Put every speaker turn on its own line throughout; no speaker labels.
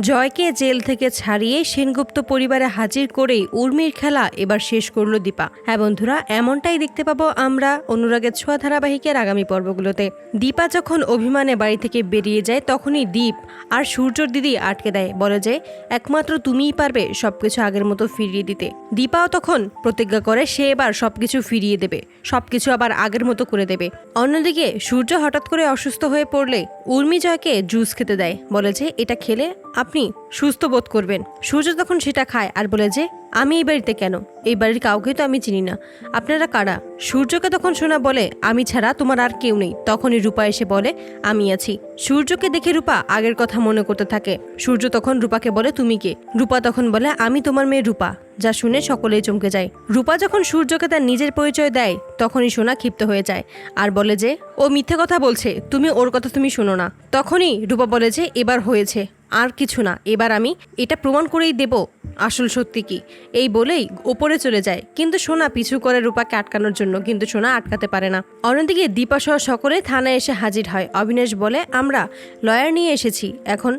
জয়কে জেল থেকে ছাড়িয়ে সেনগুপ্ত পরিবারে হাজির করেই উর্মির খেলা এবার শেষ করল দীপা। হ্যাঁ বন্ধুরা, এমনটাই দেখতে পাবো আমরা অনুরাগের ছোঁয়া ধারাবাহিকের আগামী পর্বগুলোতে। দীপা যখন অভিমানে বাড়ি থেকে বেরিয়ে যায়, তখনই দীপ আর সূর্যর দিদি আটকে দেয়, বলে যে, একমাত্র তুমিই পারবে সবকিছু আগের মতো ফিরিয়ে দিতে। দীপাও তখন প্রতিজ্ঞা করে, সে এবার সবকিছু ফিরিয়ে দেবে, সবকিছু আবার আগের মতো করে দেবে। অন্যদিকে সূর্য হঠাৎ করে অসুস্থ হয়ে পড়লে উর্মি জয়কে জুস খেতে দেয়, বলে যে, এটা খেলে আপনি সুস্থ বোধ করবেন। সূর্য তখন সেটা খায় আর বলে যে, আমি এই বাড়িতে কেন? এই বাড়ির কাউকে তো আমি চিনি না। আপনারা কারা? সূর্যকে তখন শোনা বলে, আমি ছাড়া তোমার আর কেউ নেই। তখনই রূপা এসে বলে, আমি আছি। সূর্যকে দেখে রূপা আগের কথা মনে করতে থাকে। সূর্য তখন রূপাকে বলে, তুমি কে? রূপা তখন বলে, আমি তোমার মেয়ে রূপা, যা শুনে সকলেই চমকে যায়। রূপা যখন সূর্যকে তার নিজের পরিচয় দেয়, তখনই সোনা ক্ষিপ্ত হয়ে যায় আর বলে যে, ও মিথ্যে কথা বলছে, তুমি ওর কথা তুমি শোনো না। তখনই রূপা বলে যে, এবার হয়েছে। আর কিছু না। এবার আমি এটা প্রমাণ করেই দেব আসল সত্যি কি। এই বলেই ওপরে চলে যায়। কিন্তু সোনা পিছু করে রূপাকে আটকানোর জন্য কিন্তু সোনা আটকাতে পারে না। অন্যদিকে দীপা সহ সকলে থানায় এসে হাজির হয়। অবিনাশ বলে, আমরা লয়ার নিয়ে এসেছি। এখন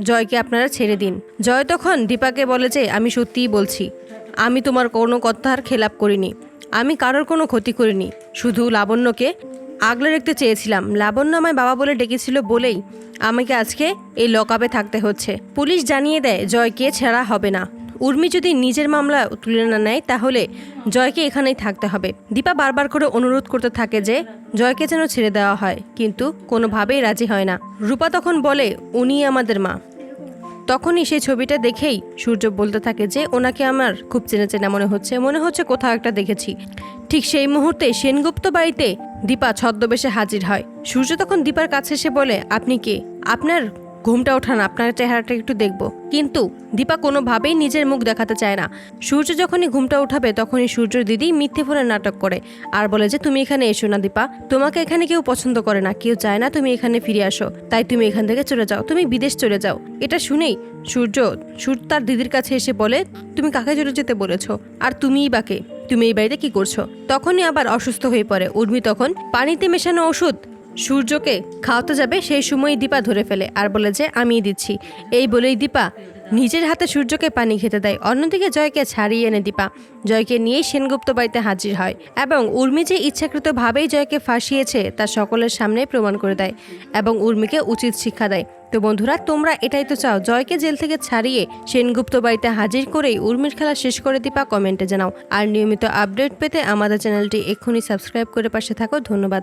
জয়কে আপনারা ছেড়ে দিন। জয় তখন দীপাকে বলে যে, আমি সত্যিই বলছি, আমি তোমার কোনো কথার খেলাপ করিনি। আমি কারোর কোনো ক্ষতি করিনি। শুধু লাবণ্যকে আগলে রাখতে চেয়েছিলাম। লাবণ্য আমায় বাবা বলে ডেকেছিল বলেই আমাকে আজকে এই লকআপে থাকতে হচ্ছে। পুলিশ জানিয়ে দেয়, জয়কে ছাড়া হবে না। উর্মি যদি নিজের মামলা তুলে না নেয়, তাহলে জয়কে এখানেই থাকতে হবে। দীপা বারবার করে অনুরোধ করতে থাকে যে, জয়কে যেন ছেড়ে দেওয়া হয়, কিন্তু কোনোভাবেই রাজি হয় না। রূপা তখন বলে উনি আমাদের মা। তখনই সেই ছবিটা দেখেই সূর্য বলতে থাকে যে, ওনাকে আমার খুব চেনা চেনা মনে হচ্ছে মনে হচ্ছে কোথাও একটা দেখেছি। ঠিক সেই মুহূর্তে সেনগুপ্ত বাড়িতে দীপা ছদ্মবেশে হাজির হয়। সূর্য তখন দীপার কাছে এসে বলে, আপনি কে? আপনার ঘুমটা ওঠান, আপনার চেহারাটা একটু দেখব। কিন্তু দীপা কোনোভাবেই নিজের মুখ দেখাতে চায় না। সূর্য যখনই ঘুমটা উঠাবে, তখনই সূর্য দিদি মিথ্যে ফোনে নাটক করে। আর বলে যে, তুমি এখানে এসো না দীপা। তোমাকে এখানে কেউ পছন্দ করে না। কেউ চায় না তুমি এখানে ফিরে আসো। তাই তুমি এখান থেকে চলে যাও। তুমি বিদেশ চলে যাও। এটা শুনেই সূর্য সূর্য তার দিদির কাছে এসে বলে, তুমি কাকে চলে যেতে বলেছ? আর তুমিই বাকে তুমি এই বাড়িতে কি করছ? তখনই আবার অসুস্থ হয়ে পড়ে। উর্মি তখন পানিতে মেশানো ওষুধ সূর্যকে খাওয়াতে যাবে, সেই সময় দীপা ধরে ফেলে আর বলে যে, আমিই দিচ্ছি। এই বলেই দীপা নিজের হাতে সূর্যকে পানি খেতে দেয়। অন্যদিকে জয়কে ছাড়িয়ে এনে দীপা। জয়কে নিয়েই সেনগুপ্ত বাড়িতে হাজির হয় এবং উর্মি যে ইচ্ছাকৃতভাবেই জয়কে ফাঁসিয়েছে, তা সকলের সামনে প্রমাণ করে দেয় এবং উর্মিকে উচিত শিক্ষা দেয়। তো বন্ধুরা, তোমরা এটাই তো চাও, জয়কে জেল থেকে ছাড়িয়ে সেনগুপ্ত বাড়িতে হাজির করেই উর্মির খেলা শেষ করে দীপা কমেন্টে জানাও। আর নিয়মিত আপডেট পেতে আমাদের চ্যানেলটি এক্ষুনি সাবস্ক্রাইব করে পাশে থাকো। ধন্যবাদ।